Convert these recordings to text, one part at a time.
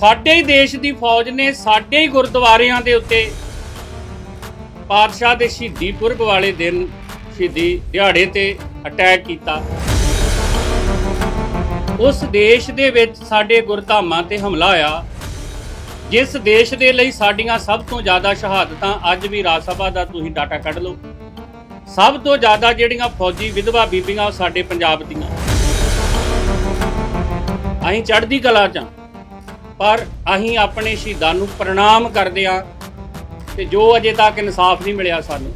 ਸਾਡੇ ਹੀ ਦੇਸ਼ ਦੀ ਫੌਜ ਨੇ ਸਾਡੇ ਹੀ ਗੁਰਦੁਆਰਿਆਂ ਦੇ ਉੱਤੇ ਪਾਤਸ਼ਾਹ ਦੇ ਸ਼ਹੀਦੀ ਪੁਰਬ ਵਾਲੇ ਦਿਨ ਸ਼ਹੀਦੀ ਦਿਹਾੜੇ ਤੇ ਅਟੈਕ ਕੀਤਾ। ਉਸ ਦੇਸ਼ ਦੇ ਵਿੱਚ ਸਾਡੇ ਗੁਰਧਾਮਾਂ ਤੇ ਹਮਲਾ ਹੋਇਆ। ਜਿਸ ਦੇਸ਼ ਦੇ ਲਈ ਸਾਡੀਆਂ ਸਭ ਤੋਂ ਜ਼ਿਆਦਾ ਸ਼ਹਾਦਤਾਂ ਅੱਜ ਵੀ ਰਾਜ ਸਭਾ ਦਾ ਤੁਸੀਂ ਡਾਟਾ ਕੱਢ ਲਓ। ਸਭ ਤੋਂ ਜ਼ਿਆਦਾ ਜਿਹੜੀਆਂ ਫੌਜੀ ਵਿਧਵਾ ਬੀਬੀਆਂ ਸਾਡੇ ਪੰਜਾਬ ਦੀਆਂ। ਅਸੀਂ ਚੜ੍ਹਦੀ ਕਲਾ ਚ ਹਾਂ। ਪਰ ਅਸੀਂ ਆਪਣੇ ਸ਼ਹੀਦਾਂ ਨੂੰ ਪ੍ਰਣਾਮ ਕਰਦੇ ਹਾਂ ਤੇ ਜੋ ਅਜੇ ਤੱਕ ਇਨਸਾਫ ਨਹੀਂ ਮਿਲਿਆ ਸਾਨੂੰ,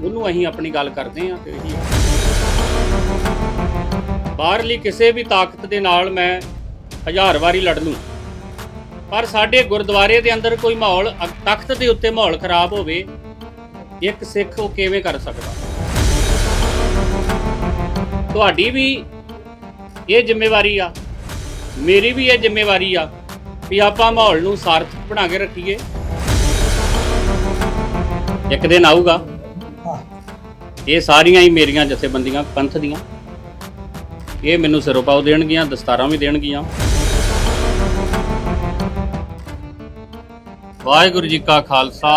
ਉਹਨੂੰ ਅਸੀਂ ਆਪਣੀ ਗੱਲ ਕਰਦੇ ਹਾਂ ਤੇ ਇਹੀ ਬਾਹਰਲੀ ਕਿਸੇ ਵੀ ਤਾਕਤ ਦੇ ਨਾਲ ਮੈਂ ਹਜ਼ਾਰ ਵਾਰੀ ਲੜ ਲੂੰ, ਪਰ ਸਾਡੇ ਗੁਰਦੁਆਰੇ ਦੇ ਅੰਦਰ ਕੋਈ ਮਾਹੌਲ ਤਖਤ ਦੇ ਉੱਤੇ ਮਾਹੌਲ ਖਰਾਬ ਹੋਵੇ, ਇੱਕ ਸਿੱਖ ਉਹ ਕਿਵੇਂ ਕਰ ਸਕਦਾ? ਤੁਹਾਡੀ ਵੀ ਇਹ ਜ਼ਿੰਮੇਵਾਰੀ ਆ, ਮੇਰੀ ਵੀ ਇਹ ਜ਼ਿੰਮੇਵਾਰੀ ਆ ਵੀ ਆਪਾਂ ਮਾਹੌਲ ਨੂੰ ਸਾਰਥਕ ਬਣਾ ਕੇ ਰੱਖੀਏ। ਇੱਕ ਦਿਨ ਆਊਗਾ। ਇਹ ਸਾਰੀਆਂ ਹੀ ਮੇਰੀਆਂ ਜਥੇਬੰਦੀਆਂ ਪੰਥ ਦੀਆਂ। ਇਹ ਮੈਨੂੰ ਸਿਰੋਂ ਪਾਉ ਦੇਣਗੀਆਂ ਦਸਤਾਰਾਂ ਵੀ ਦੇਣਗੀਆਂ। ਵਾਹਿਗੁਰੂ ਜੀ ਕਾ ਖਾਲਸਾ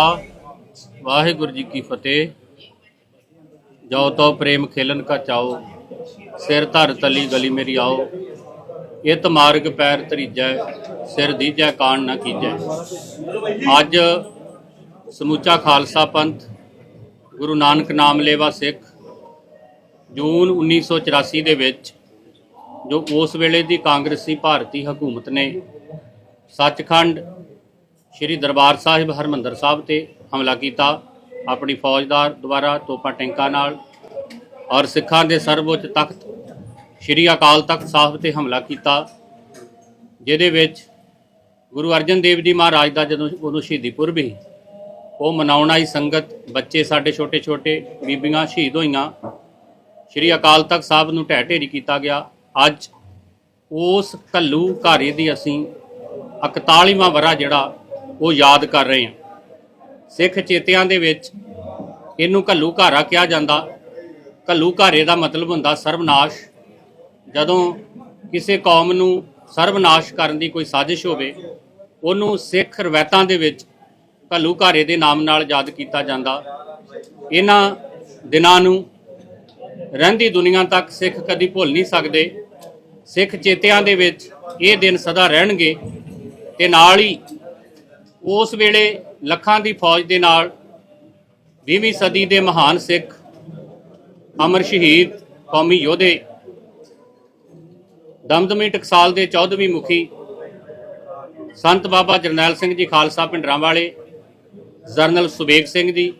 ਵਾਹਿਗੁਰੂ ਜੀ ਕੀ ਫਤਿਹ। ਜੋ ਤੋ ਪ੍ਰੇਮ ਖੇਲਨ ਕਾ ਚਾਓ ਸਿਰ ਧਰ ਤਲੀ ਗਲੀ ਮੇਰੀ ਆਓ। ਇਤ ਮਾਰਗ ਪੈਰ ਤਰੀਜੈ ਸਿਰ ਦੀਜੈ ਕਾਣ ਨਾ ਕੀਜੈ। ਅੱਜ ਸਮੁੱਚਾ ਖਾਲਸਾ ਪੰਥ, ਗੁਰੂ ਨਾਨਕ ਨਾਮ ਲੇਵਾ ਸਿੱਖ, ਜੂਨ 1984 ਦੇ ਵਿੱਚ, ਜੋ ਉਸ ਵੇਲੇ ਦੀ ਕਾਂਗਰਸੀ ਭਾਰਤੀ ਹਕੂਮਤ ਨੇ, ਸੱਚਖੰਡ ਸ਼੍ਰੀ ਦਰਬਾਰ ਸਾਹਿਬ ਹਰਮੰਦਰ ਸਾਹਿਬ ਤੇ ਹਮਲਾ ਕੀਤਾ। ਆਪਣੀ ਫੌਜਦਾਰ ਦੁਆਰਾ ਤੋਪਾਂ ਟੈਂਕਾਂ ਨਾਲ ਔਰ ਸਿੱਖਾਂ ਦੇ ਸਰਵਉੱਚ ਤਖਤ ਸ਼੍ਰੀ ਅਕਾਲ ਤਖਤ ਸਾਹਿਬ ਤੇ ਹਮਲਾ ਕੀਤਾ, ਜਿਹਦੇ ਵਿੱਚ ਗੁਰੂ ਅਰਜਨ ਦੇਵ ਜੀ ਮਹਾਰਾਜ ਦਾ ਜਦੋਂ ਉਦੋਂ ਸ਼ਹੀਦੀ ਪੁਰਬ ਸੀ, ਉਹ ਮਨਾਉਣ ਆਈ ਸੰਗਤ, ਬੱਚੇ ਸਾਡੇ ਛੋਟੇ ਛੋਟੇ ਬੀਬੀਆਂ ਸ਼ਹੀਦ ਹੋਈਆਂ। ਸ਼੍ਰੀ ਅਕਾਲ ਤਖਤ ਸਾਹਿਬ ਨੂੰ ਢਹਿ ਢੇਰੀ ਕੀਤਾ ਗਿਆ। ਅੱਜ ਉਸ ਕੱਲੂ ਘਾਰੇ ਦੀ ਅਸੀਂ 41ਵਾਂ ਵਰਾ ਜਿਹੜਾ ਉਹ ਯਾਦ ਕਰ ਰਹੇ ਹਾਂ। ਸਿੱਖ ਚੇਤਿਆਂ ਦੇ ਵਿੱਚ ਇਹਨੂੰ ਕੱਲੂ ਘਾਰਾ ਕਿਹਾ ਜਾਂਦਾ। ਕੱਲੂ ਘਾਰੇ ਦਾ ਮਤਲਬ ਹੁੰਦਾ ਸਰਵਨਾਸ਼। ਜਦੋਂ ਕਿਸੇ ਕੌਮ ਨੂੰ ਸਰਵਨਾਸ਼ ਕਰਨ ਦੀ ਕੋਈ ਸਾਜ਼ਿਸ਼ ਹੋਵੇ, ਉਹਨੂੰ ਸਿੱਖ ਰਵਾਇਤਾਂ ਦੇ ਵਿੱਚ ਕੱਲੂ ਘਾਰੇ ਦੇ ਨਾਮ ਨਾਲ ਯਾਦ ਕੀਤਾ ਜਾਂਦਾ। ਇਹਨਾਂ ਦਿਨਾਂ ਨੂੰ ਰਹਿੰਦੀ ਦੁਨੀਆ ਤੱਕ ਸਿੱਖ ਕਦੀ ਭੁੱਲ ਨਹੀਂ ਸਕਦੇ। ਸਿੱਖ ਚੇਤਿਆਂ ਦੇ ਵਿੱਚ ਇਹ ਦਿਨ ਸਦਾ ਰਹਿਣਗੇ ਤੇ ਨਾਲ ਹੀ ਉਸ ਵੇਲੇ ਲੱਖਾਂ ਦੀ ਫੌਜ ਦੇ ਨਾਲ 20ਵੀਂ ਸਦੀ ਦੇ ਮਹਾਨ ਸਿੱਖ ਅਮਰ ਸ਼ਹੀਦ ਕੌਮੀ ਯੋਧੇ ਦਮਦਮੀ ਟਕਸਾਲ ਦੇ 14ਵੀਂ ਮੁਖੀ ਸੰਤ ਬਾਬਾ ਜਰਨੈਲ ਸਿੰਘ ਜੀ ਖਾਲਸਾ ਪਿੰਡਰਾਂ ਵਾਲੇ, ਜਰਨਲ ਸੁਬੇਗ ਸਿੰਘ ਜੀ,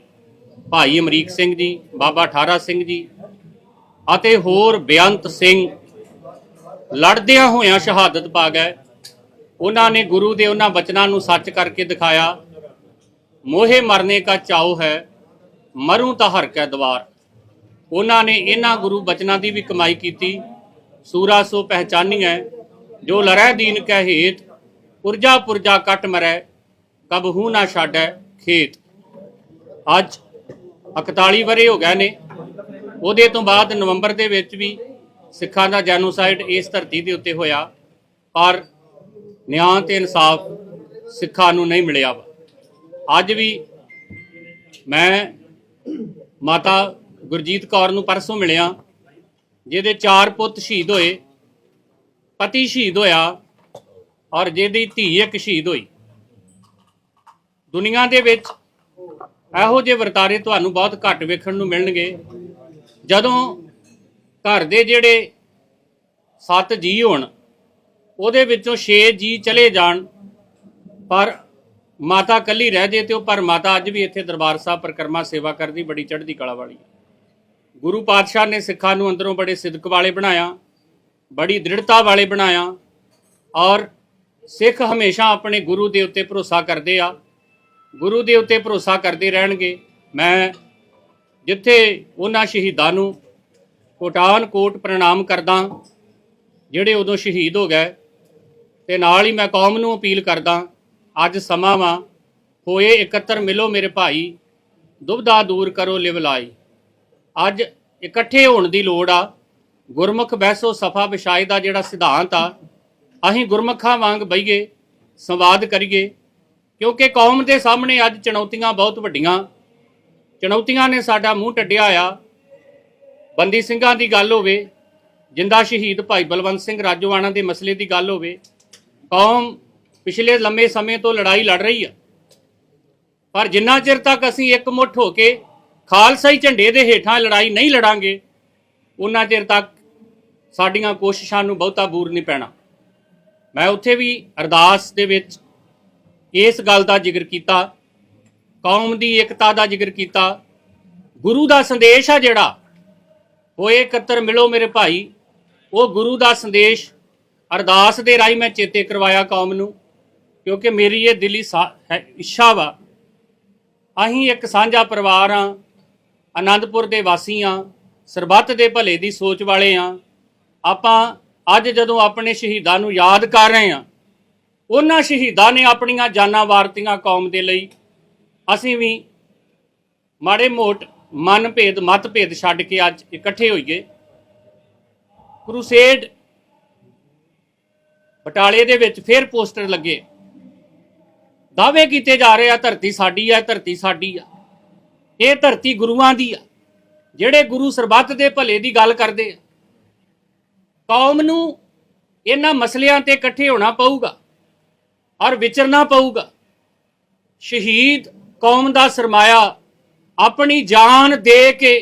ਭਾਈ ਅਮਰੀਕ ਸਿੰਘ ਜੀ, ਬਾਬਾ ਠਾਰਾ ਸਿੰਘ ਜੀ ਅਤੇ ਹੋਰ ਬੇਅੰਤ ਸਿੰਘ ਲੜਦਿਆਂ ਹੋਇਆਂ ਸ਼ਹਾਦਤ ਪਾ ਗਏ। ਉਹਨਾਂ ਨੇ ਗੁਰੂ ਦੇ ਉਹਨਾਂ ਬਚਨਾਂ ਨੂੰ ਸੱਚ ਕਰਕੇ ਦਿਖਾਇਆ, ਮੋਹੇ ਮਰਨੇ ਕਾ ਚਾਉ ਹੈ, ਮਰੂ ਤਾਂ ਹਰ ਕੈ ਦਵਾਰ। ਉਹਨਾਂ ਨੇ ਇਹਨਾਂ ਗੁਰੂ ਬਚਨਾਂ ਦੀ ਵੀ ਕਮਾਈ ਕੀਤੀ। ਸੂਰਾ ਸੋ ਪਹਿਚਾਨੀ ਹੈ ਜੋ ਲਰੈ ਦੀਨ ਕੈ ਹੇਤ, ਪੁਰਜਾ ਪੁਰਜਾ ਕੱਟ ਮਰੈ ਕਬਹੂ ਨਾ ਛਾਡੈ ਖੇਤ। ਅੱਜ 41 ਵਰੇ ਹੋ ਗਏ ਨੇ, ਉਹਦੇ ਤੋਂ ਬਾਅਦ ਨਵੰਬਰ ਦੇ ਵਿੱਚ ਵੀ ਸਿੱਖਾਂ ਦਾ ਜੈਨੋਸਾਈਡ ਇਸ ਧਰਤੀ ਦੇ ਉੱਤੇ ਹੋਇਆ, ਪਰ ਨਿਆਂ ਤੇ ਇਨਸਾਫ ਸਿੱਖਾਂ ਨੂੰ ਨਹੀਂ ਮਿਲਿਆ ਵਾ। ਅੱਜ ਵੀ ਮੈਂ ਮਾਤਾ ਗੁਰਜੀਤ ਕੌਰ ਨੂੰ ਪਰਸੋਂ ਮਿਲਿਆ ਜਿਹਦੇ ਚਾਰ ਪੁੱਤ ਸ਼ਹੀਦ ਹੋਏ, ਪਤੀ ਸ਼ਹੀਦ ਹੋਇਆ ਔਰ ਜਿਹਦੀ ਧੀ ਇੱਕ ਸ਼ਹੀਦ ਹੋਈ ਦੁਨੀਆ ਦੇ ਵਿੱਚ ਇਹੋ ਜਿਹੇ ਵਰਤਾਰੇ ਤੁਹਾਨੂੰ ਬਹੁਤ ਘੱਟ ਵੇਖਣ ਨੂੰ ਮਿਲਣਗੇ ਜਦੋਂ ਘਰ ਦੇ ਜਿਹੜੇ ਸੱਤ ਜੀ ਹੋਣ, ਉਹਦੇ ਵਿੱਚੋਂ 6 ਜੀ ਚਲੇ ਜਾਣ, ਪਰ ਮਾਤਾ ਕੱਲੀ ਰਹਿ ਜੇ ਤੇ ਉਹ ਪਰ ਮਾਤਾ ਅੱਜ ਵੀ ਇੱਥੇ ਦਰਬਾਰ ਸਾਹਿਬ ਪ੍ਰਕਰਮਾ ਸੇਵਾ ਕਰਦੀ, ਬੜੀ ਚੜ੍ਹਦੀ ਕਲਾ ਵਾਲੀ ਹੈ। ਗੁਰੂ ਪਾਤਸ਼ਾਹ ਨੇ ਸਿੱਖਾਂ ਨੂੰ ਅੰਦਰੋਂ ਬੜੇ ਸਿਦਕ ਵਾਲੇ ਬਣਾਇਆ, ਬੜੀ ਦ੍ਰਿੜਤਾ ਵਾਲੇ ਬਣਾਇਆ ਔਰ ਸਿੱਖ ਹਮੇਸ਼ਾ ਆਪਣੇ ਗੁਰੂ ਦੇ ਉੱਤੇ ਭਰੋਸਾ ਕਰਦੇ ਆ। ਗੁਰੂ ਦੇ ਉੱਤੇ ਭਰੋਸਾ ਕਰਦੇ ਰਹਿਣਗੇ। ਮੈਂ ਜਿੱਥੇ ਉਹਨਾਂ ਸ਼ਹੀਦਾਂ ਨੂੰ ਕੋਟਾਨ ਕੋਟ ਪ੍ਰਣਾਮ ਕਰਦਾ, ਜਿਹੜੇ ਉਦੋਂ ਸ਼ਹੀਦ ਹੋ ਗਏ, ਤੇ ਨਾਲ ਹੀ ਮੈਂ ਕੌਮ ਨੂੰ ਅਪੀਲ ਕਰਦਾ, ਅੱਜ ਸਮਾਂ ਵਾ, ਹੋਏ ਇਕੱਤਰ ਮਿਲੋ ਮੇਰੇ ਭਾਈ ਦੁਬਦਾ ਦੂਰ ਕਰੋ ਲਿਵ ਲਾਈ। ਅੱਜ ਇਕੱਠੇ ਹੋਣ ਦੀ ਲੋੜ ਆ। ਗੁਰਮੁਖ ਬਹਿਸੋ ਸਫਾ ਵਿਛਾਈ ਦਾ ਜਿਹੜਾ ਸਿਧਾਂਤ ਆ, ਅਸੀਂ ਗੁਰਮੁਖਾਂ ਵਾਂਗ ਬਈਏ, ਸੰਵਾਦ ਕਰੀਏ, ਕਿਉਂਕਿ ਕੌਮ ਦੇ ਸਾਹਮਣੇ ਅੱਜ ਚੁਣੌਤੀਆਂ ਬਹੁਤ ਵੱਡੀਆਂ। ਚੁਣੌਤੀਆਂ ਨੇ ਸਾਡਾ ਮੂੰਹ ਟੱਡਿਆ ਆ। ਬੰਦੀ ਸਿੰਘਾਂ ਦੀ ਗੱਲ ਹੋਵੇ, ਜਿੰਦਾ ਸ਼ਹੀਦ ਭਾਈ ਬਲਵੰਤ ਸਿੰਘ ਰਾਜੋਆਣਾ ਦੇ ਮਸਲੇ ਦੀ ਗੱਲ ਹੋਵੇ, ਕੌਮ ਪਿਛਲੇ ਲੰਮੇ ਸਮੇਂ ਤੋਂ ਲੜਾਈ ਲੜ ਰਹੀ ਆ। ਪਰ ਜਿੰਨਾ ਚਿਰ ਤੱਕ ਅਸੀਂ ਇੱਕ ਮੁੱਠ ਹੋ ਕੇ ਖਾਲਸਾਈ ਝੰਡੇ ਦੇ ਹੇਠਾਂ ਲੜਾਈ ਨਹੀਂ ਲੜਾਂਗੇ, ਉਹਨਾਂ ਚਿਰ ਤੱਕ ਸਾਡੀਆਂ ਕੋਸ਼ਿਸ਼ਾਂ ਨੂੰ ਬਹੁਤਾ ਬੂਰ ਨਹੀਂ ਪੈਣਾ। ਮੈਂ ਉੱਥੇ ਵੀ ਅਰਦਾਸ ਦੇ ਵਿੱਚ ਇਸ ਗੱਲ ਦਾ ਜ਼ਿਕਰ ਕੀਤਾ, ਕੌਮ ਦੀ ਏਕਤਾ ਦਾ ਜ਼ਿਕਰ ਕੀਤਾ। ਗੁਰੂ ਦਾ ਸੰਦੇਸ਼ ਆ ਜਿਹੜਾ ਹੋਏ ਇਕੱਤਰ ਮਿਲੋ ਮੇਰੇ ਭਾਈ, ਉਹ ਗੁਰੂ ਦਾ ਸੰਦੇਸ਼ ਅਰਦਾਸ ਦੇ ਰਾਹੀਂ ਮੈਂ ਚੇਤੇ ਕਰਵਾਇਆ ਕੌਮ ਨੂੰ, ਕਿਉਂਕਿ ਮੇਰੀ ਇਹ ਦਿਲੀ ਸਾ- ਹੈ ਇੱਛਾ ਵਾ। ਅਸੀਂ ਇੱਕ ਸਾਂਝਾ ਪਰਿਵਾਰ ਆ ਆਨੰਦਪੁਰ ਦੇ ਵਾਸੀ ਆ, ਸਰਬੱਤ ਦੇ ਭਲੇ ਦੀ ਸੋਚ ਵਾਲੇ ਆ। ਆਪਾਂ ਅੱਜ ਜਦੋਂ ਆਪਣੇ ਸ਼ਹੀਦਾਂ ਨੂੰ ਯਾਦ ਕਰ ਰਹੇ ਆ, ਉਹਨਾਂ ਸ਼ਹੀਦਾਂ ਨੇ ਆਪਣੀਆਂ ਜਾਨਾਂ ਵਾਰਤੀਆਂ ਕੌਮ ਦੇ ਲਈ। ਅਸੀਂ ਵੀ ਮਾੜੇ ਮੋਟ ਮਨ ਭੇਦ ਮਤ ਭੇਦ ਛੱਡ ਕੇ ਅੱਜ ਇਕੱਠੇ ਹੋਈਏ। ਕਰੂਸੇਡ ਬਟਾਲੇ ਦੇ ਵਿੱਚ ਫੇਰ ਪੋਸਟਰ ਲੱਗੇ। ਦਾਅਵੇ ਕੀਤੇ ਜਾ ਰਹੇ ਆ, ਧਰਤੀ ਸਾਡੀ ਆ, ਧਰਤੀ ਸਾਡੀ ਆ। ਇਹ ਧਰਤੀ ਗੁਰੂਆਂ ਦੀ ਆ। ਜਿਹੜੇ ਗੁਰੂ ਸਰਬੱਤ ਦੇ ਭਲੇ ਦੀ ਗੱਲ ਕਰਦੇ ਆ। ਕੌਮ ਨੂੰ ਇਹਨਾਂ ਮਸਲਿਆਂ ਤੇ ਇਕੱਠੇ ਹੋਣਾ ਪਊਗਾ ਔਰ ਵਿਚਰਨਾ ਪਊਗਾ। ਸ਼ਹੀਦ ਕੌਮ ਦਾ ਸਰਮਾਇਆ ਆਪਣੀ ਜਾਨ ਦੇ ਕੇ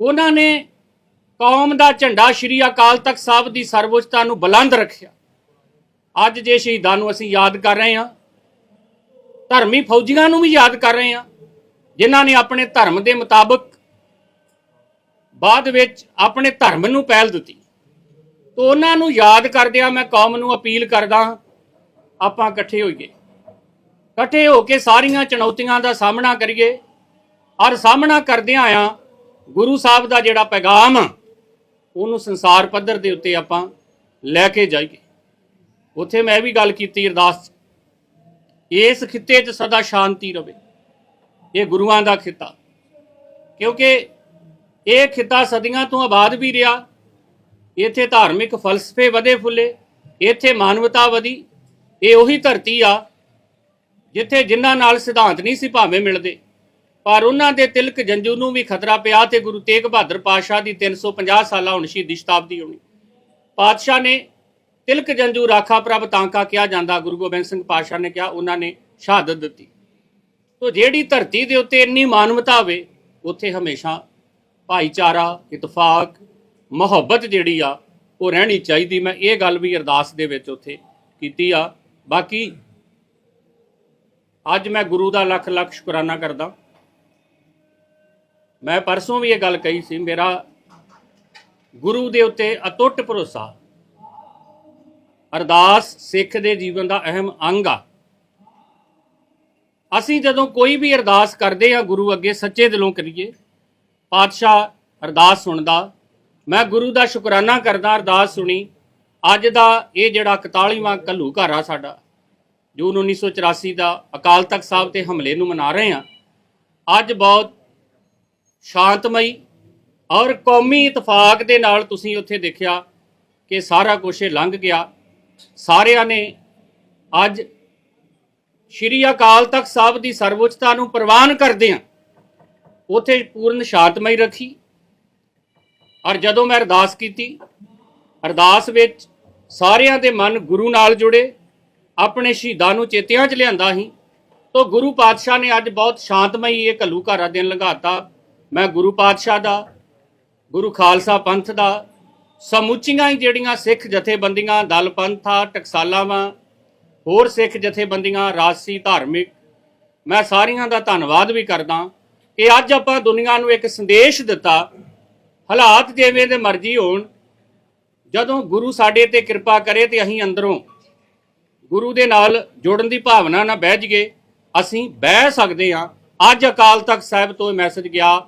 ਉਹਨਾਂ ਨੇ ਕੌਮ ਦਾ ਝੰਡਾ ਸ਼੍ਰੀ ਅਕਾਲ ਤਖਤ ਸਾਹਿਬ ਦੀ ਸਰਵਉੱਚਤਾ ਨੂੰ ਬੁਲੰਦ ਰੱਖਿਆ। ਅੱਜ ਜੇ ਸ਼ਹੀਦਾਂ ਨੂੰ ਅਸੀਂ ਯਾਦ ਕਰ ਰਹੇ ਹਾਂ, ਧਰਮੀ ਫੌਜੀਆਂ ਨੂੰ ਵੀ ਯਾਦ ਕਰ ਰਹੇ ਹਾਂ ਜਿਨ੍ਹਾਂ ਨੇ ਆਪਣੇ ਧਰਮ ਦੇ ਮੁਤਾਬਕ ਬਾਅਦ ਵਿੱਚ ਆਪਣੇ ਧਰਮ ਨੂੰ ਪਹਿਲ ਦਿੱਤੀ। ਤੋਂ ਉਹਨਾਂ ਨੂੰ ਯਾਦ ਕਰਦਿਆਂ ਮੈਂ ਕੌਮ ਨੂੰ ਅਪੀਲ ਕਰਦਾ ਹਾਂ, ਆਪਾਂ ਇਕੱਠੇ ਹੋਈਏ। ਇਕੱਠੇ ਹੋ ਕੇ ਸਾਰੀਆਂ ਚੁਣੌਤੀਆਂ ਦਾ ਸਾਹਮਣਾ ਕਰੀਏ। ਔਰ ਸਾਹਮਣਾ ਕਰਦਿਆਂ ਆ ਗੁਰੂ ਸਾਹਿਬ ਦਾ ਜਿਹੜਾ ਪੈਗਾਮ ਉਹਨੂੰ ਸੰਸਾਰ ਪੱਧਰ ਦੇ ਉੱਤੇ ਆਪਾਂ ਲੈ ਕੇ ਜਾਈਏ। ਉੱਥੇ ਮੈਂ ਵੀ ਗੱਲ ਕੀਤੀ ਅਰਦਾਸ। ਇਸ ਖਿੱਤੇ 'ਚ ਸਦਾ ਸ਼ਾਂਤੀ ਰਵੇ। ਇਹ ਗੁਰੂਆਂ ਦਾ ਖਿੱਤਾ। ਕਿਉਂਕਿ ਇਹ ਖਿੱਤਾ ਸਦੀਆਂ ਤੋਂ ਆਬਾਦ ਵੀ ਰਿਹਾ। ਇੱਥੇ ਧਾਰਮਿਕ ਫਲਸਫੇ ਵਧੇ ਫੁੱਲੇ, ਇੱਥੇ ਮਾਨਵਤਾ ਵਧੀ, ਇਹ ਉਹੀ ਧਰਤੀ ਆ ਜਿੱਥੇ ਜਿਨ੍ਹਾਂ ਨਾਲ ਸਿਧਾਂਤ ਨਹੀਂ ਸੀ ਭਾਵੇਂ ਮਿਲਦੇ। ਪਰ ਉਹਨਾਂ ਦੇ ਤਿਲਕ ਜੰਜੂ ਨੂੰ ਵੀ ਖਤਰਾ ਪਿਆ ਤੇ ਗੁਰੂ ਤੇਗ ਬਹਾਦਰ ਪਾਤਸ਼ਾਹ ਦੀ 350 ਸਾਲਾ ਹੁਣ ਸ਼ਹੀਦੀ ਸ਼ਤਾਬਦੀ ਹੋਣੀ। ਪਾਤਸ਼ਾਹ ਨੇ ਤਿਲਕ ਜੰਜੂ ਰਾਖਾ ਪ੍ਰਭ ਤਾਂਕਾ ਕਿਹਾ ਜਾਂਦਾ, ਗੁਰੂ ਗੋਬਿੰਦ ਸਿੰਘ ਪਾਤਸ਼ਾਹ ਨੇ ਕਿਹਾ, ਉਹਨਾਂ ਨੇ ਸ਼ਹਾਦਤ ਦਿੱਤੀ। ਤੋ ਜਿਹੜੀ ਧਰਤੀ ਦੇ ਉੱਤੇ ਇੰਨੀ ਮਾਨਵਤਾ ਹੋਵੇ, ਉੱਥੇ ਹਮੇਸ਼ਾ ਭਾਈਚਾਰਾ, ਇਤਫਾਕ, ਮੁਹੱਬਤ ਜਿਹੜੀ ਆ, ਉਹ ਰਹਿਣੀ ਚਾਹੀਦੀ। ਮੈਂ ਇਹ ਗੱਲ ਵੀ ਅਰਦਾਸ ਦੇ ਵਿੱਚ ਉੱਥੇ ਕੀਤੀ ਆ। ਬਾਕੀ ਅੱਜ ਮੈਂ ਗੁਰੂ ਦਾ ਲੱਖ ਲੱਖ ਸ਼ੁਕਰਾਨਾ ਕਰਦਾ। ਮੈਂ ਪਰਸੋਂ ਵੀ ਇਹ ਗੱਲ ਕਹੀ ਸੀ, ਮੇਰਾ ਗੁਰੂ ਦੇ ਉੱਤੇ ਅਟੁੱਟ ਭਰੋਸਾ, ਅਰਦਾਸ ਸਿੱਖ ਦੇ ਜੀਵਨ ਦਾ ਅਹਿਮ ਅੰਗ ਆ। ਅਸੀਂ ਜਦੋਂ ਕੋਈ ਵੀ ਅਰਦਾਸ ਕਰਦੇ ਆ ਗੁਰੂ ਅੱਗੇ ਸੱਚੇ ਦਿਲੋਂ ਕਰੀਏ, ਪਾਤਸ਼ਾਹ ਅਰਦਾਸ ਸੁਣਦਾ, ਮੈਂ ਗੁਰੂ ਦਾ ਸ਼ੁਕਰਾਨਾ ਕਰਦਾ ਅਰਦਾਸ ਸੁਣੀ, ਅੱਜ ਦਾ ਇਹ ਜਿਹੜਾ 41ਵਾਂ ਕੱਲੂ ਘਰ ਆ ਸਾਡਾ ਜੂਨ 1984 ਦਾ ਅਕਾਲ ਤਖਤ ਸਾਹਿਬ ਤੇ ਹਮਲੇ ਨੂੰ ਮਨਾ ਰਹੇ ਆ ਅੱਜ ਬਹੁਤ ਸ਼ਾਂਤਮਈ ਔਰ ਕੌਮੀ ਇਤਫਾਕ ਦੇ ਨਾਲ ਤੁਸੀਂ ਉੱਥੇ ਦੇਖਿਆ ਕਿ ਸਾਰਾ ਕੁਝ ਇਹ ਲੰਘ ਗਿਆ, ਸਾਰਿਆਂ ਨੇ ਅੱਜ ਸ਼੍ਰੀ ਅਕਾਲ ਤਖਤ ਸਾਹਿਬ ਦੀ ਸਰਵਉੱਚਤਾ ਨੂੰ ਪ੍ਰਵਾਨ ਕਰਦੇ ਆ ਉਥੇ ਪੂਰਨ ਸ਼ਾਂਤਮਈ ਰੱਖੀ। ਔਰ ਜਦੋਂ ਮੈਂ ਅਰਦਾਸ ਕੀਤੀ, ਅਰਦਾਸ ਵਿੱਚ ਸਾਰਿਆਂ ਦੇ ਮਨ ਗੁਰੂ ਨਾਲ ਜੁੜੇ, ਆਪਣੇ ਸ਼ਹੀਦਾਂ ਨੂੰ ਚੇਤਿਆਂ 'ਚ ਲਿਆਂਦਾ ਸੀ, ਤੋ ਗੁਰੂ ਪਾਤਸ਼ਾਹ ਨੇ ਅੱਜ ਬਹੁਤ ਸ਼ਾਂਤਮਈ ਇਹ ਘੱਲੂ ਘਾਰਾ ਦਿਨ ਲੰਘਾਤਾ। ਮੈਂ ਗੁਰੂ ਪਾਤਸ਼ਾਹ ਦਾ, ਗੁਰੂ ਖਾਲਸਾ ਪੰਥ ਦਾ, ਸਮੁੱਚੀਆਂ ਹੀ ਜਿਹੜੀਆਂ ਸਿੱਖ ਜਥੇਬੰਦੀਆਂ, ਦਲ ਪੰਥਾ ਟਕਸਾਲਾਵਾਂ ਹੋਰ ਸਿੱਖ ਜਥੇਬੰਦੀਆਂ, ਰਾਜਸੀ, ਧਾਰਮਿਕ, ਮੈਂ ਸਾਰੀਆਂ ਦਾ ਧੰਨਵਾਦ ਵੀ ਕਰਦਾ ਕਿ ਅੱਜ ਆਪਾਂ ਦੁਨੀਆ ਨੂੰ ਇੱਕ ਸੰਦੇਸ਼ ਦਿੱਤਾ, ਹਾਲਾਤ ਜਿਵੇਂ ਦੇ ਮਰਜ਼ੀ ਹੋਣ, ਜਦੋਂ ਗੁਰੂ ਸਾਡੇ ਤੇ ਕਿਰਪਾ ਕਰੇ ਤੇ ਅਸੀਂ ਅੰਦਰੋਂ ਗੁਰੂ ਦੇ ਨਾਲ ਜੁੜਨ ਦੀ ਭਾਵਨਾ ਨਾਲ ਬਹਿ ਜਗੇ ਅਸੀਂ ਬਹਿ ਸਕਦੇ ਹਾਂ। ਅੱਜ ਅਕਾਲ ਤਖਤ ਸਾਹਿਬ ਤੋਂ ਇਹ ਮੈਸੇਜ ਗਿਆ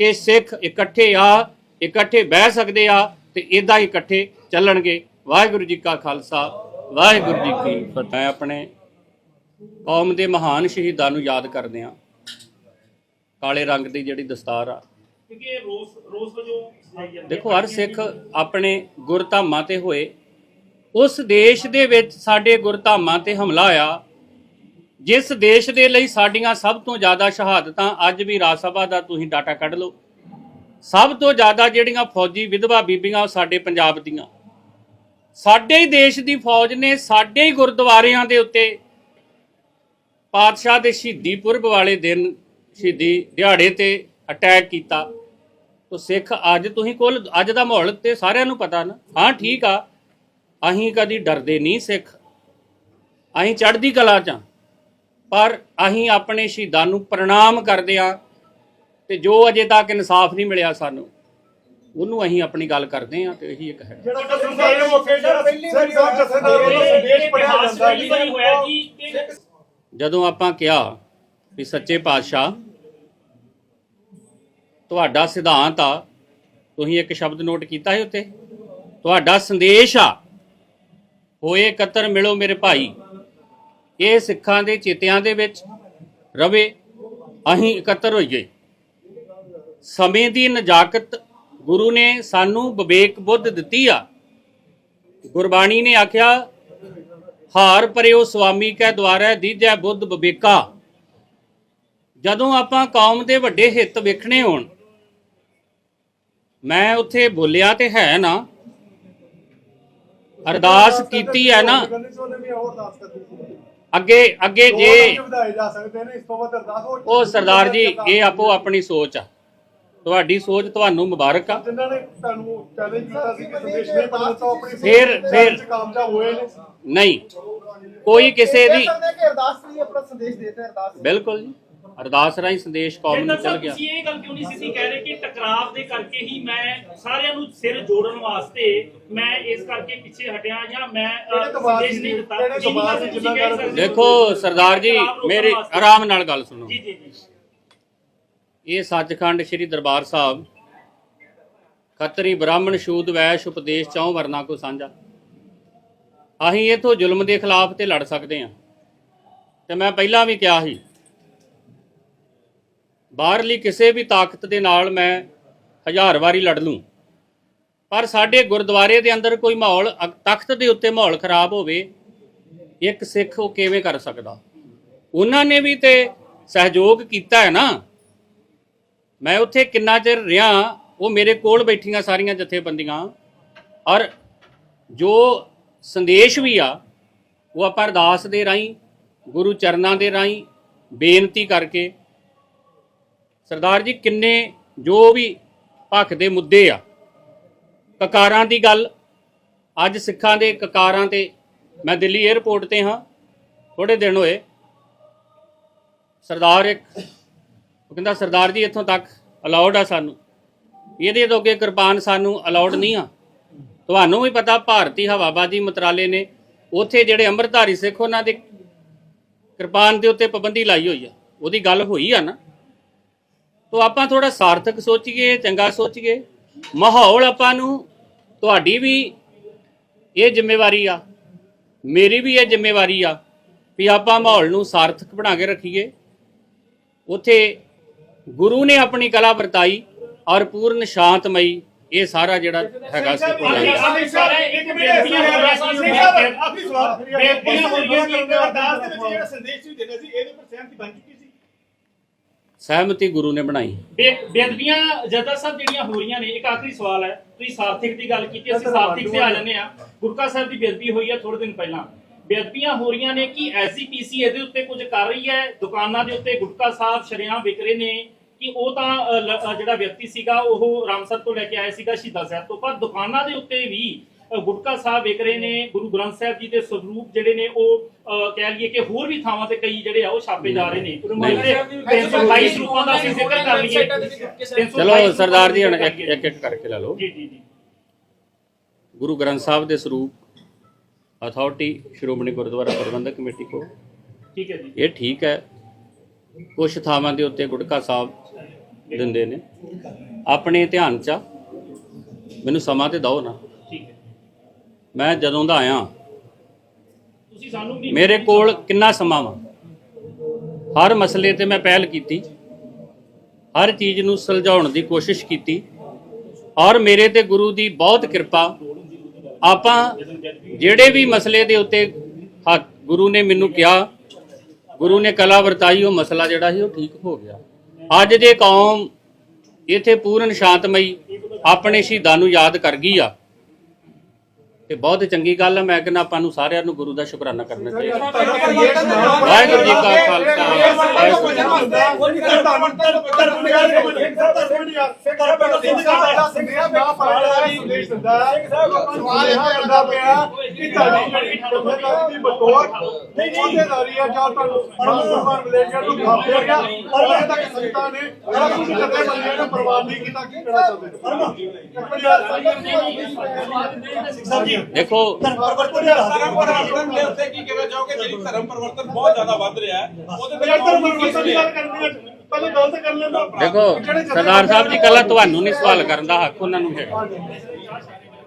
ਕਿ ਸਿੱਖ ਇਕੱਠੇ ਆ, ਇਕੱਠੇ ਬਹਿ ਸਕਦੇ ਆ ਤੇ ਇਦਾਂ ਇਕੱਠੇ ਚੱਲਣਗੇ। ਵਾਹਿਗੁਰੂ ਜੀ ਕਾ ਖਾਲਸਾ। ਵਾਹਿਗੁਰੂ ਜੀ ਕੀ ਫਤਿਹ ਮੈਂ ਆਪਣੇ ਕੌਮ ਦੇ ਮਹਾਨ ਸ਼ਹੀਦਾਂ ਨੂੰ ਯਾਦ ਕਰਦੇ ਆ ਕਾਲੇ ਰੰਗ ਦੀ ਜਿਹੜੀ ਦਸਤਾਰ ਆ। ਕਿਉਂਕਿ ਇਹ ਰੋਜ਼ ਰੋਜ਼ ਵਜੋਂ ਸਜਾਈ ਜਾਂਦੀ ਦੇਖੋ, ਹਰ ਸਿੱਖ ਆਪਣੇ ਗੁਰਧਾਮਾਂ ਤੇ ਹੋਏ। ਉਸ ਦੇਸ਼ ਦੇ ਵਿੱਚ ਸਾਡੇ ਗੁਰਧਾਮਾਂ ਤੇ ਹਮਲਾ ਹੋਇਆ। ਜਿਸ ਦੇਸ਼ ਦੇ ਲਈ ਸਾਡੀਆਂ ਸਭ ਤੋਂ ਜ਼ਿਆਦਾ ਸ਼ਹਾਦਤਾਂ ਅੱਜ ਵੀ ਰਾਜ ਸਭਾ ਦਾ ਤੁਸੀਂ ਡਾਟਾ ਕੱਢ ਲਓ। ਸਭ ਤੋਂ ਜ਼ਿਆਦਾ ਜਿਹੜੀਆਂ ਫੌਜੀ ਵਿਧਵਾ ਬੀਬੀਆਂ ਉਹ ਸਾਡੇ ਪੰਜਾਬ ਦੀਆਂ। ਸਾਡੇ ਹੀ ਦੇਸ਼ ਦੀ ਫੌਜ ਨੇ ਸਾਡੇ ਹੀ ਗੁਰਦੁਆਰਿਆਂ ਦੇ ਉੱਤੇ ਪਾਤਸ਼ਾਹ ਦੇ ਸ਼ਹੀਦੀ ਪੁਰਬ ਵਾਲੇ ਦਿਨ ਸ਼ਹੀਦੀ ਦਿਹਾੜੇ ਤੇ ਅਟੈਕ ਕੀਤਾ। ਤੋ ਸਿੱਖ ਅੱਜ ਤੁਸੀਂ ਕੋਲ, ਅੱਜ ਦਾ ਮਾਹੌਲ ਤੇ ਸਾਰਿਆਂ ਨੂੰ ਪਤਾ ਨਾ। ਹਾਂ, ਠੀਕ ਆ। ਅਸੀਂ ਕਦੀ ਡਰਦੇ ਨਹੀਂ ਸਿੱਖ। ਅਸੀਂ ਚੜ੍ਹਦੀ ਕਲਾ ਚ ਹਾਂ। ਪਰ ਅਸੀਂ ਆਪਣੇ ਸ਼ਹੀਦਾਂ ਨੂੰ ਪ੍ਰਣਾਮ ਕਰਦੇ ਆ ਤੇ ਜੋ ਅਜੇ ਤੱਕ ਇਨਸਾਫ ਨਹੀਂ ਮਿਲਿਆ ਸਾਨੂੰ ਉਹਨੂੰ ਅਸੀਂ ਆਪਣੀ ਗੱਲ ਕਰਦੇ ਆ ਤੇ ਇਹੀ ਇੱਕ ਹੈ ਜਿਹੜਾ ਕਸਮ ਸਾਰੇ ਮੌਕੇ ਜਿਹੜਾ ਸਿੰਘ ਸਾਹਿਬ ਜਥੇਦਾਰ ਵੱਲੋਂ ਸੰਦੇਸ਼ ਪੜਿਆ ਜਾਂਦਾ ਪਹਿਲੀ ਵਾਰੀ ਹੋਇਆ ਜੀ ਕਿ ਜਦੋਂ ਆਪਾਂ ਕਿਹਾ ਵੀ ਸੱਚੇ ਪਾਤਸ਼ਾਹ ਤੁਹਾਡਾ ਸਿਧਾਂਤ ਆ ਤੁਸੀਂ ਇੱਕ ਸ਼ਬਦ ਨੋਟ ਕੀਤਾ ਹੈ ਉੱਤੇ? ਤੁਹਾਡਾ ਸੰਦੇਸ਼ ਆ ਹੋਏ ਕਤਰ ਮਿਲੋ ਮੇਰੇ ਭਾਈ। ਇਹ ਸਿੱਖਾਂ ਦੇ ਚੇਤਿਆਂ ਦੇ ਵਿੱਚ ਰਵੇ ਅਸੀਂ ਇਕੱਤਰ ਹੋਈਏ। ਸਮੇਂ ਦੀ ਨਜਾਕਤ ਗੁਰੂ ਨੇ ਸਾਨੂੰ ਵਿਵੇਕ ਬੁੱਧ ਦਿੱਤੀ ਆ। ਗੁਰਬਾਣੀ ਨੇ ਆਖਿਆ ਹਾਰ ਪਰਿਓ ਸੁਆਮੀ ਕੈ ਦੁਆਰੈ ਦੀਜੈ ਬੁੱਧ ਵਿਵੇਕਾ। ਜਦੋਂ ਆਪਾਂ ਕੌਮ ਦੇ ਵੱਡੇ ਹਿੱਤ ਵੇਖਣੇ ਹੋਣ ਮੈਂ ਉੱਥੇ ਬੋਲਿਆ ਤੇ ਹੈ ਨਾ। ਅਰਦਾਸ ਕੀਤੀ ਹੈ ਨਾ। ਅੱਗੇ ਅੱਗੇ ਜੇ ਉਹ ਸਰਦਾਰ ਜੀ ਇਹ ਆਪੋ ਆਪਣੀ ਸੋਚ ਆ। ਤੁਹਾਡੀ ਸੋਚ ਤੁਹਾਨੂੰ ਮੁਬਾਰਕ ਆ। ਜਿਨ੍ਹਾਂ ਨੇ ਤੁਹਾਨੂੰ ਚੈਲੰਜ ਕੀਤਾ ਸੀ ਕਿ ਸੰਦੇਸ਼ ਨਹੀਂ ਪੜਨਾ ਤਾਂ ਆਪਣੀ ਸੋਚ ਫਿਰ- ਫਿਰ- ਚ ਕਾਮਯਾਬ ਹੋਏ ਨੇ। ਨਹੀਂ। ਕੋਈ ਕਿਸੇ ਦੀ ਕਿ ਅਰਦਾਸ ਆਪਣਾ ਸੰਦੇਸ਼ ਦੇਤੇ ਅਰਦਾਸ ਬਿਲਕੁਲ ਜੀ। ਅਰਦਾਸ ਰਾਹੀਂ ਸੰਦੇਸ਼ ਕੌਮ ਨੂੰ ਚੱਲ ਗਿਆ। ਤੁਸੀਂ ਇਹ ਗੱਲ ਕਿਉਂ ਨਹੀਂ ਸਿੱਧੀ ਕਹਿ ਰਹੇ ਕਿ ਟਕਰਾਵ ਦੇ ਕਰਕੇ ਹੀ ਮੈਂ ਸਾਰਿਆਂ ਨੂੰ ਸਿਰ ਜੋੜਨ ਵਾਸਤੇ ਮੈਂ ਇਸ ਕਰਕੇ ਪਿੱਛੇ ਹਟਿਆ ਜਾਂ ਮੈਂ ਸੰਦੇਸ਼ ਸੀ ਨਹੀਂ ਦਿੱਤਾ? ਸੀ। ਦੇਖੋ ਸਰਦਾਰ ਜੀ ਮੇਰੀ। ਆਰਾਮ ਨਾਲ ਗੱਲ ਸੁਣੋ। ਜੀ ਜੀ ਜੀ। ਇਹ ਸੱਚਖੰਡ ਸ੍ਰੀ ਦਰਬਾਰ ਸਾਹਿਬ, ਖੱਤਰੀ ਬ੍ਰਾਹਮਣ ਸ਼ੂਦ ਵੈਸ਼ ਉਪਦੇਸ਼ ਚੌਂ ਵਰਨਾ ਕੋ ਸਾਂਝਾ। ਅਸੀਂ ਇਥੋਂ ਜ਼ੁਲਮ ਦੇ ਖਿਲਾਫ ਤੇ ਲੜ ਸਕਦੇ ਹਾਂ। ਤੇ ਮੈਂ ਪਹਿਲਾਂ ਵੀ ਕਿਹਾ ਸੀ, ਬਾਹਰਲੀ ਕਿਸੇ ਵੀ ਤਾਕਤ ਦੇ ਨਾਲ ਮੈਂ ਹਜ਼ਾਰ ਵਾਰੀ ਲੜ ਲੂੰ, ਪਰ ਸਾਡੇ ਗੁਰਦੁਆਰੇ ਦੇ ਅੰਦਰ ਕੋਈ ਮਾਹੌਲ ਅ- ਤਖਤ ਦੇ ਉੱਤੇ ਮਾਹੌਲ ਖਰਾਬ ਹੋਵੇ, ਇੱਕ ਸਿੱਖ ਉਹ ਕਿਵੇਂ ਕਰ ਸਕਦਾ? ਉਹਨਾਂ ਨੇ ਵੀ ਤੇ ਸਹਿਯੋਗ ਕੀਤਾ ਹੈ ਨਾ। ਮੈਂ ਉੱਥੇ ਕਿੰਨਾ ਚਿਰ ਰਿਹਾ, ਉਹ ਮੇਰੇ ਕੋਲ ਬੈਠੀਆਂ ਸਾਰੀਆਂ ਜਥੇਬੰਦੀਆਂ। ਔਰ ਜੋ ਸੰਦੇਸ਼ ਵੀ ਆ, ਉਹ ਆਪਾਂ ਅਰਦਾਸ ਦੇ ਰਾਹੀਂ, ਗੁਰੂ ਚਰਨਾਂ ਦੇ ਰਾਹੀਂ ਬੇਨਤੀ ਕਰਕੇ, ਸਰਦਾਰ ਜੀ ਕਿੰਨੇ, ਜੋ ਵੀ ਭੱਖ ਦੇ ਮੁੱਦੇ ਆ, ਕਕਾਰਾਂ ਦੀ ਗੱਲ, ਅੱਜ ਸਿੱਖਾਂ ਦੇ ਕਕਾਰਾਂ ਤੇ ਮੈਂ ਦਿੱਲੀ 에ਅਰਪੋਰਟ ਤੇ ਹਾਂ ਥੋੜੇ ਦਿਨ ਹੋਏ, ਸਰਦਾਰ ਇੱਕ ਉਹ ਕਹਿੰਦਾ, ਸਰਦਾਰ ਜੀ, ਇੱਥੋਂ ਤੱਕ ਅਲਾਉਡ ਆ ਸਾਨੂੰ। ਇਹਦੇ ਤੋਂ ਅੱਗੇ ਕਿਰਪਾਨ ਸਾਨੂੰ ਅਲਾਉਡ ਨਹੀਂ ਆ। ਤੁਹਾਨੂੰ ਵੀ ਪਤਾ, ਭਾਰਤੀ ਹਵਾਬਾਜ਼ੀ ਮੰਤਰਾਲੇ ਨੇ ਉੱਥੇ ਜਿਹੜੇ ਅੰਮ੍ਰਿਤਧਾਰੀ ਸਿੱਖ, ਉਹਨਾਂ ਦੇ ਕਿਰਪਾਨ ਦੇ ਉੱਤੇ ਪਾਬੰਦੀ ਲਾਈ ਹੋਈ ਆ। ਉਹਦੀ ਗੱਲ ਹੋਈ ਆ ਨਾ। ਤੋ ਆਪਾਂ ਥੋੜਾ ਸਾਰਥਕ ਸੋਚੀਏ, ਚੰਗਾ ਸੋਚੀਏ। ਮਾਹੌਲ ਆਪਾਂ ਨੂੰ ਤੁਹਾਡੀ ਵੀ ਇਹ ਜ਼ਿੰਮੇਵਾਰੀ ਆ। ਮੇਰੀ ਵੀ ਇਹ ਜ਼ਿੰਮੇਵਾਰੀ ਆ ਵੀ ਆਪਾਂ ਮਾਹੌਲ ਨੂੰ ਸਾਰਥਕ ਬਣਾ ਕੇ ਰੱਖੀਏ। ਉਥੇ ਗੁਰੂ ਨੇ ਆਪਣੀ ਕਲਾ ਵਰਤਾਈ ਔਰ ਪੂਰਨ ਸ਼ਾਂਤਮਈ ਇਹ ਸਾਰਾ ਜਿਹੜਾ ਹੈਗਾ ਸੀ ਸਹਿਮਤੀ ਬਣ ਚੁੱਕੀ ਸੀ ਸਹਿਮਤੀ ਗੁਰੂ ਨੇ ਬਣਾਈ ਬੇਅਦਬੀਆਂ ਜਦਾ ਸਾਹਿਬ ਜਿਹੜੀਆਂ ਹੋ ਰਹੀਆਂ ਨੇ ਇੱਕ ਆਖਰੀ ਸਵਾਲ ਹੈ ਤੁਸੀਂ ਸਾਰਥਿਕ ਦੀ ਗੱਲ ਕੀਤੀ ਅਸੀਂ ਸਾਰਥਿਕ ਤੇ ਆ ਜਾਂਦੇ ਆ ਗੁਰਕਾ ਸਾਹਿਬ ਦੀ ਬੇਅਦਬੀ ਹੋਈ ਹੈ ਥੋੜੇ ਦਿਨ ਪਹਿਲਾਂ ਬੇਅਦਬੀਆਂ ਹੋ ਰਹੀਆਂ ਨੇ ਕਿ ਐਸਜੀਪੀਸੀ ਇਹਦੇ ਉੱਤੇ ਕੁਝ ਕਰ ਰਹੀ ਹੈ ਦੁਕਾਨਾਂ ਦੇ ਉੱਤੇ ਗੁਟਕਾ ਸਾਹਿਬ ਸ਼ਰੇਆਮ ਵਿਕ ਰਹੇ ਨੇ ਕਿ ਉਹ ਤਾਂ ਅ, ਲ- ਅ, ਜਿਹੜਾ ਵਿਅਕਤੀ ਸੀਗਾ ਉਹ ਰਾਮਸਰ ਤੋਂ ਲੈ ਕੇ ਆਇਆ ਸੀਗਾ ਸ਼ਹੀਦਾਂ ਸਾਹਿਬ ਤੋਂ। ਪਰ ਦੁਕਾਨਾਂ ਦੇ ਉੱਤੇ ਵੀ ਅ, ਗੁਟਕਾ ਸਾਹਿਬ ਵਿਕ ਰਹੇ ਨੇ ਗੁਰੂ ਗ੍ਰੰਥ ਸਾਹਿਬ ਜੀ ਦੇ ਸਰੂਪ ਜਿਹੜੇ ਨੇ ਉਹ ਅ, ਕਹਿ ਲਈਏ ਕਿ ਹੋਰ ਵੀ ਥਾਵਾਂ ਤੇ ਕਈ ਜਿਹੜੇ ਆ ਉਹ ਛਾਪੇ ਜਾ ਰਹੇ ਨੇ। ਨਹੀਂ। 322 ਸਰੂਪਾਂ ਦਾ ਅਸੀਂ ਜ਼ਿਕਰ ਕਰ ਲਈਏ। 322 ਚਲੋ ਸਰਦਾਰ ਜੀ ਹੁਣ ਇੱਕ ਇੱਕ ਇੱਕ ਕਰਕੇ ਲੈ ਲਓ। ਜੀ ਜੀ ਜੀ। ਗੁਰੂ ਗ੍ਰੰਥ ਸਾਹਿਬ ਦੇ ਸਰੂਪ ਅਥਾਰਟੀ ਸ਼੍ਰੋਮਣੀ ਗੁਰਦੁਆਰਾ ਪ੍ਰਬੰਧਕ ਕਮੇਟੀ ਕੋ ਠੀਕ ਹੈ ਜੀ। ਇਹ ਠੀਕ ਹੈ। ਕੁਝ ਥਾਵਾਂ ਦੇ ਉੱਤੇ ਗੁਟਕਾ ਸਾਹਿਬ ਦਿੰਦੇ ਨੇ। ਆਪਣੇ ਧਿਆਨ ਚ ਆ। ਮੈਨੂੰ ਸਮਾਂ ਤੇ ਦਿਓ ਨਾ। ਠੀਕ ਹੈ। ਮੈਂ ਜਦੋਂ ਦਾ ਆਇਆ ਤੁਸੀਂ ਸਾਨੂੰ ਵੀ ਮੇਰੇ ਕੋਲ ਕਿੰਨਾ ਸਮਾਂ ਵਾ? ਹਰ ਮਸਲੇ ਤੇ ਮੈਂ ਪਹਿਲ ਕੀਤੀ। ਹਰ ਚੀਜ਼ ਨੂੰ ਸੁਲਝਾਉਣ ਦੀ ਕੋਸ਼ਿਸ਼ ਕੀਤੀ। ਔਰ ਮੇਰੇ ਤੇ ਗੁਰੂ ਦੀ ਬਹੁਤ ਕਿਰਪਾ। ਆਪਾਂ ਜਿਹੜੇ ਵੀ ਮਸਲੇ ਦੇ ਉੱਤੇ ਹੱਥ ਗੁਰੂ ਨੇ ਮੈਨੂੰ ਕਿਹਾ। ਗੁਰੂ ਨੇ ਕਲਾ ਵਰਤਾਈ ਉਹ ਮਸਲਾ ਜਿਹੜਾ ਸੀ ਉਹ ਠੀਕ ਹੋ ਗਿਆ। ਅੱਜ ਜੇ ਕੌਮ ਇੱਥੇ ਪੂਰਨ ਸ਼ਾਂਤਮਈ ਆਪਣੇ ਸ਼ਹੀਦਾਂ ਨੂੰ ਯਾਦ ਕਰ ਗਈ ਆ ਤੇ ਬਹੁਤ ਚੰਗੀ ਗੱਲ ਆ ਮੈਂ ਕਹਿੰਦਾ ਆਪਾਂ ਨੂੰ ਸਾਰਿਆਂ ਨੂੰ ਗੁਰੂ ਦਾ ਸ਼ੁਕਰਾਨਾ ਕਰਨਾ ਚਾਹੀਦਾ ਵਾਹਿਗੁਰੂ ਜੀ ਕਾ ਖਾਲਸਾ ਵਾਹਿਗੁਰੂ ਜੀ ਕੀ ਫਤਿਹ। ਦੇਖੋ ਧਰਮ ਪਰਿਵਰਤਨ ਦੇ ਉੱਤੇ ਕੀ ਕਹਿਣਾ ਚਾਹੋਗੇ ਜਿਹੜੀ ਧਰਮ ਪਰਿਵਰਤਨ ਬਹੁਤ ਜ਼ਿਆਦਾ ਵੱਧ ਰਿਹਾ ਹੈ ਉਹਦੇ ਤੇ ਧਰਮ ਪਰਿਵਰਤਨ ਦੀ ਗੱਲ ਕਰਨੀ ਹੈ ਪਹਿਲੇ ਗੱਲ ਤਾਂ ਕਰ ਲੈਂਦਾ ਦੇਖੋ, ਸਰਦਾਰ ਸਾਹਿਬ ਜੀ ਕੱਲਾ ਤੁਹਾਨੂੰ ਨਹੀਂ ਸਵਾਲ ਕਰਨ ਦਾ ਹੱਕ, ਉਹਨਾਂ ਨੂੰ ਹੈਗਾ।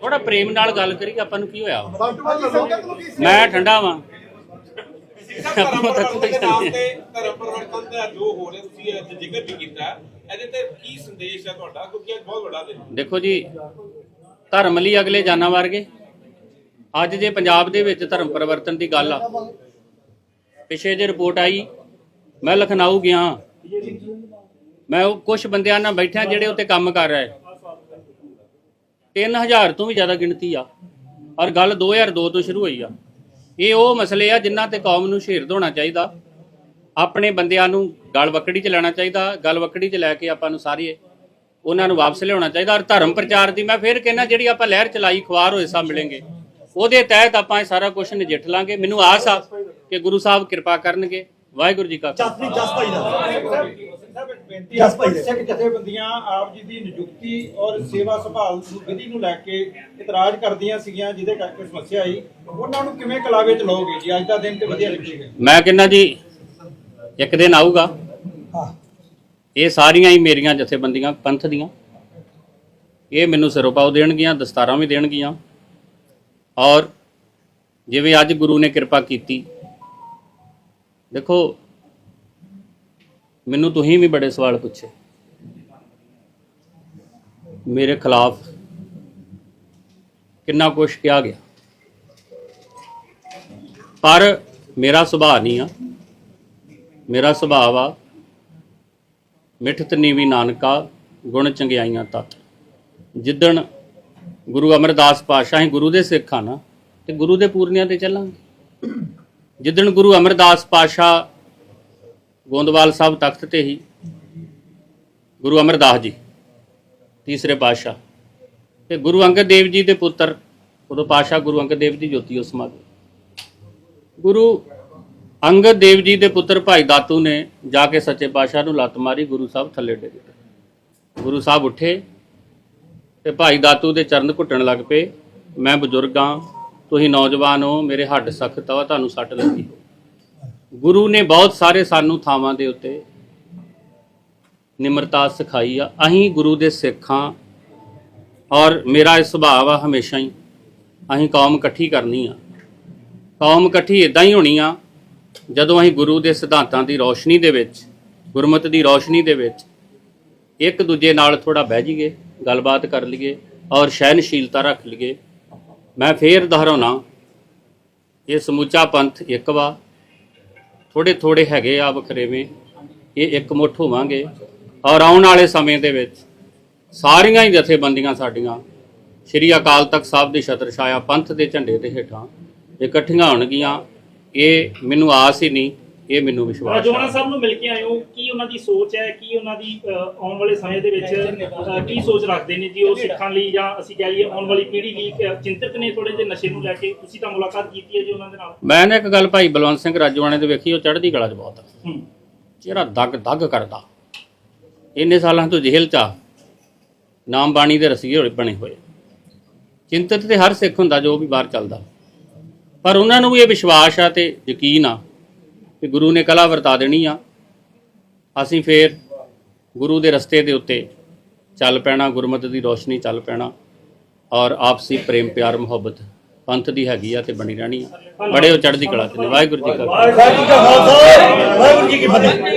ਥੋੜਾ ਪ੍ਰੇਮ ਨਾਲ ਗੱਲ ਕਰੀ ਆਪਾਂ ਨੂੰ ਕੀ ਹੋਇਆ ਮੈਂ ਠੰਡਾ ਵਾਂ। ਧਰਮ ਪਰਿਵਰਤਨ ਦੇ ਨਾਮ ਤੇ ਧਰਮ ਪਰਿਵਰਤਨ ਦਾ ਜੋ ਹੋ ਰਿਹਾ ਤੁਸੀਂ ਅੱਜ ਜ਼ਿਕਰ ਵੀ ਕੀਤਾ ਇਹਦੇ ਤੇ ਕੀ ਸੰਦੇਸ਼ ਹੈ ਤੁਹਾਡਾ ਕਿਉਂਕਿ ਇਹ ਬਹੁਤ ਵੱਡਾ ਦਿਨ ਦੇਖੋ ਜੀ, ਧਰਮ ਲਈ ਅਗਲੇ ਜਾਨਾਂ ਵਰਗੇ। ਅੱਜ ਜੇ ਪੰਜਾਬ ਦੇ ਵਿੱਚ ਧਰਮ ਪਰਿਵਰਤਨ ਦੀ ਗੱਲ ਆ, ਪਿਛੇ ਜੇ ਰਿਪੋਰਟ ਆਈ, ਮੈਂ ਲਖਨਊ ਗਿਆ। ਮੈਂ ਉਹ ਕੁਝ ਬੰਦਿਆਂ ਨਾਲ ਬੈਠਿਆ ਜਿਹੜੇ ਉੱਤੇ ਕੰਮ ਕਰ ਰਹੇ। 3000 ਤੋਂ ਵੀ ਜ਼ਿਆਦਾ ਗਿਣਤੀ ਆ। ਔਰ ਗੱਲ 2002 ਤੋਂ ਸ਼ੁਰੂ ਹੋਈ ਆ। ਇਹ ਉਹ ਮਸਲੇ ਆ ਜਿਨ੍ਹਾਂ ਤੇ ਕੌਮ ਨੂੰ ਸ਼ੇਰ ਹੋਣਾ ਚਾਹੀਦਾ। ਆਪਣੇ ਬੰਦਿਆਂ ਨੂੰ ਗਲ ਵਕੜੀ ਚ ਲੈਣਾ ਚਾਹੀਦਾ। ਗਲ ਵਕੜੀ ਚ ਲੈ ਕੇ ਆਪਾਂ ਨੂੰ ਸਾਰੇ ਉਹਨਾਂ ਨੂੰ ਵਾਪਸ ਲਿਆਉਣਾ ਚਾਹੀਦਾ। ਔਰ ਧਰਮ ਪ੍ਰਚਾਰ ਦੀ ਮੈਂ ਫਿਰ ਕਹਿੰਦਾ, ਜਿਹੜੀ ਆਪਾਂ ਲਹਿਰ ਚਲਾਈ, ਖੁਆਰ ਹੋਏ ਸਭ ਮਿਲेंगे ਉਹਦੇ ਤਹਿਤ ਆਪਾਂ ਇਹ ਸਾਰਾ ਕੁਝ ਨਜਿੱਠ ਲਾਂਗੇ। ਮੈਨੂੰ ਆਸ ਆ ਕਿ ਗੁਰੂ ਸਾਹਿਬ ਕਿਰਪਾ ਕਰਨਗੇ। ਵਾਹਿਗੁਰੂ ਜੀ ਕਾ ਖਾਲਸਾ। ਜਸ ਭਾਈ ਸਿੱਖ ਜਥੇਬੰਦੀਆਂ ਆਪ ਜੀ ਦੀ ਨਿਯੁਕਤੀ ਔਰ ਸੇਵਾ ਸੰਭਾਲ ਵਿਧੀ ਨੂੰ ਲੈ ਕੇ ਇਤਰਾਜ਼ ਕਰਦੀਆਂ ਸੀਗੀਆਂ ਜਿਹਦੇ ਕਰਕੇ ਸਮੱਸਿਆ ਆਈ। ਉਹਨਾਂ ਨੂੰ ਕਿਵੇਂ ਕਲਾਵੇ ਚ ਲਓਗੇ ਜੀ? ਅੱਜ ਦਾ ਦਿਨ ਤੇ ਵਧੀਆ ਲੱਗੇਗਾ। ਮੈਂ ਕਹਿੰਦਾ ਜੀ ਇੱਕ ਦਿਨ ਆਊਗਾ। ਇਹ ਸਾਰੀਆਂ ਹੀ ਮੇਰੀਆਂ ਜਥੇਬੰਦੀਆਂ ਪੰਥ ਦੀਆਂ। ਇਹ ਮੈਨੂੰ ਸਿਰੋਪਾਉ ਦੇਣਗੀਆਂ ਦਸਤਾਰਾਂ ਵੀ ਦੇਣਗੀਆਂ। ਔਰ ਜਿਵੇਂ ਅੱਜ ਗੁਰੂ ਨੇ ਕਿਰਪਾ ਕੀਤੀ, ਦੇਖੋ, ਮੈਨੂੰ ਤੁਸੀਂ ਵੀ ਬੜੇ ਸਵਾਲ ਪੁੱਛੇ। ਮੇਰੇ ਖਿਲਾਫ ਕਿੰਨਾ ਕੁਛ ਕਿਹਾ ਗਿਆ। ਪਰ ਮੇਰਾ ਸੁਭਾਅ ਨਹੀਂ ਆ। ਮੇਰਾ ਸੁਭਾਅ ਆ ਮਿੱਠਤ ਨੀਵੀ ਨਾਨਕਾ ਗੁਣ ਚੰਗਿਆਈਆਂ ਤਤ। ਜਿੱਦਣ ਗੁਰੂ ਅਮਰਦਾਸ ਪਾਤਸ਼ਾਹ ਹੀ ਗੁਰੂ ਦੇ ਸਿੱਖ ਆ ਨਾ, ਤੇ ਗੁਰੂ ਦੇ ਪੂਰਨਿਆਂ ਤੇ ਚੱਲਾਂਗੇ। ਜਿੱਦਣ ਗੁਰੂ ਅਮਰਦਾਸ ਪਾਤਸ਼ਾਹ ਗੋਂਦਵਾਲ ਸਾਹਿਬ ਤਖਤ ਤੇ ਹੀ ਗੁਰੂ ਅਮਰਦਾਸ ਜੀ, ਤੀਸਰੇ ਪਾਤਸ਼ਾਹ, ਤੇ ਗੁਰੂ ਅੰਗਦ ਦੇਵ ਜੀ ਦੇ ਪੁੱਤਰ, ਉਦੋਂ ਪਾਤਸ਼ਾਹ ਗੁਰੂ ਅੰਗਦ ਦੇਵ ਜੀ ਜੋਤੀ ਉਸ ਸਮਾ ਗੁਰੂ ਅੰਗਦ ਦੇਵ ਜੀ ਦੇ ਪੁੱਤਰ ਭਾਈ ਦਾਤੂ ਨੇ ਜਾ ਕੇ ਸੱਚੇ ਪਾਤਸ਼ਾਹ ਨੂੰ ਲੱਤ ਮਾਰੀ, ਗੁਰੂ ਸਾਹਿਬ ਥੱਲੇ ਡਿੱਗ ਗਏ। ਗੁਰੂ ਸਾਹਿਬ ਉੱਠੇ ਤੇ ਭਾਈ ਦਾਤੂ ਦੇ ਚਰਨ ਘੁੱਟਣ ਲੱਗ ਪਏ। ਮੈਂ ਬਜ਼ੁਰਗ ਹਾਂ ਤੁਸੀਂ ਨੌਜਵਾਨ ਹੋ। ਮੇਰੇ ਹੱਡ ਸਖਤ ਆ ਤੁਹਾਨੂੰ ਸੱਟ ਲੱਗੀ। ਗੁਰੂ ਨੇ ਬਹੁਤ ਸਾਰੇ ਸਾਨੂੰ ਥਾਵਾਂ ਦੇ ਉੱਤੇ ਨਿਮਰਤਾ ਸਿਖਾਈ ਆ। ਅਸੀਂ ਗੁਰੂ ਦੇ ਸਿੱਖਾਂ ਔਰ ਮੇਰਾ ਇਹ ਸੁਭਾਅ ਆ ਹਮੇਸ਼ਾ ਹੀ। ਅਸੀਂ ਕੌਮ ਇਕੱਠੀ ਕਰਨੀ ਆ। ਕੌਮ ਇਕੱਠੀ ਇਦਾਂ ਹੀ ਹੋਣੀ ਆ, ਜਦੋਂ ਅਸੀਂ ਗੁਰੂ ਦੇ ਸਿਧਾਂਤਾਂ ਦੀ ਰੌਸ਼ਨੀ ਦੇ ਵਿੱਚ, ਗੁਰਮਤ ਦੀ ਰੌਸ਼ਨੀ ਦੇ ਵਿੱਚ ਇੱਕ ਦੂਜੇ ਨਾਲ ਥੋੜਾ ਬਹਿ ਜਾਈਏ। ਗੱਲਬਾਤ ਕਰ ਲਈਏ ਔਰ ਸਹਿਨਸ਼ੀਲਤਾ ਰੱਖ ਲਈਏ। ਮੈਂ ਫੇਰ ਦੁਹਰਾਉਣਾ, ਇਹ ਸਮੁੱਚਾ ਪੰਥ ਇੱਕ ਵਾ। ਥੋੜੇ ਥੋੜੇ ਹੈਗੇ ਆ ਵਖਰੇਵੇਂ ਇਹ ਇੱਕ ਮੁੱਠ ਹੋਵਾਂਗੇ। ਔਰ ਆਉਣ ਵਾਲੇ ਸਮੇਂ ਦੇ ਵਿੱਚ ਸਾਰੀਆਂ ਹੀ ਜਥੇਬੰਦੀਆਂ ਸਾਡੀਆਂ, ਸ਼੍ਰੀ ਅਕਾਲ ਤਖਤ ਸਾਹਿਬ ਦੀ ਛਤਰ ਛਾਇਆ ਪੰਥ ਦੇ ਝੰਡੇ ਦੇ ਹੇਠਾਂ ਇਕੱਠੀਆਂ ਹੋਣਗੀਆਂ। ਇਹ ਮੈਨੂੰ ਆਸ ਹੀ ਨਹੀਂ ਇਹ ਮੈਨੂੰ ਵਿਸ਼ਵਾਸ ਹੈ ਸਾਹਿਬ ਨੂੰ ਮਿਲ ਕੇ ਆਏ ਹੋ ਕੀ ਉਹਨਾਂ ਦੀ ਸੋਚ ਹੈ ਕੀ ਉਹਨਾਂ ਦੀ ਆਉਣ ਵਾਲੇ ਸਮੇਂ ਦੇ ਵਿੱਚ ਕੀ ਸੋਚ ਰੱਖਦੇ ਨੇ ਜੀ ਉਹ ਸਿੱਖਾਂ ਲਈ ਜਾਂ ਅਸੀਂ ਕਹਿ ਲਈਏ ਆਉਣ ਵਾਲੀ ਪੀੜ੍ਹੀ ਲਈ ਚਿੰਤਤ ਨੇ ਥੋੜੇ ਜਿਹੇ ਨਸ਼ੇ ਨੂੰ ਲੈ ਕੇ ਤੁਸੀਂ ਤਾਂ ਮੁਲਾਕਾਤ ਕੀਤੀ ਹੈ ਜੀ ਉਹਨਾਂ ਦੇ ਨਾਲ? ਮੈਂ ਨਾ ਇੱਕ ਗੱਲ ਭਾਈ ਬਲਵੰਤ ਸਿੰਘ ਰਾਜੋਆਣੇ ਦੇ ਵੇਖੀ ਉਹ ਚੜ੍ਹਦੀ ਕਲਾ 'ਚ ਬਹੁਤ ਆ। ਹੂੰ। ਚਿਹਰਾ ਦਗ ਦਗ ਕਰਦਾ। ਇੰਨੇ ਸਾਲਾਂ ਤੋਂ ਜੇਲ੍ਹ 'ਚ ਆ। ਨਾਮ ਬਾਣੀ ਦੇ ਰਸੀਏ ਹੋਏ ਬਣੇ ਹੋਏ ਚਿੰਤਤ ਤੇ ਹਰ ਸਿੱਖ ਹੁੰਦਾ ਜੋ ਵੀ ਬਾਹਰ ਚੱਲਦਾ। ਪਰ ਉਹਨਾਂ ਨੂੰ ਵੀ ਇਹ ਵਿਸ਼ਵਾਸ ਆ ਤੇ ਯਕੀਨ ਆ ਕਿ ਗੁਰੂ ਨੇ ਕਲਾ ਵਰਤਾ ਦੇਣੀ ਆ। ਅਸੀਂ ਫੇਰ ਗੁਰੂ ਦੇ ਰਸਤੇ ਦੇ ਉੱਤੇ ਚੱਲ ਪੈਣਾ, ਗੁਰਮਤਿ ਦੀ ਰੋਸ਼ਨੀ ਚੱਲ ਪੈਣਾ ਔਰ ਆਪਸੀ ਪ੍ਰੇਮ, ਪਿਆਰ, ਮੁਹੱਬਤ ਪੰਥ ਦੀ ਹੈਗੀ ਆ ਤੇ ਬਣੀ ਰਹਿਣੀ ਆ। ਬੜੇ ਉਹ ਚੜ੍ਹਦੀ ਕਲਾ ਚ ਨੇ। ਵਾਹਿਗੁਰੂ ਜੀ ਕਾ ਵਾਹਿਗੁਰੂ ਜੀ ਕਾ ਖਾਲਸਾ। ਵਾਹਿਗੁਰੂ ਜੀ ਕੀ ਫਤਿਹ।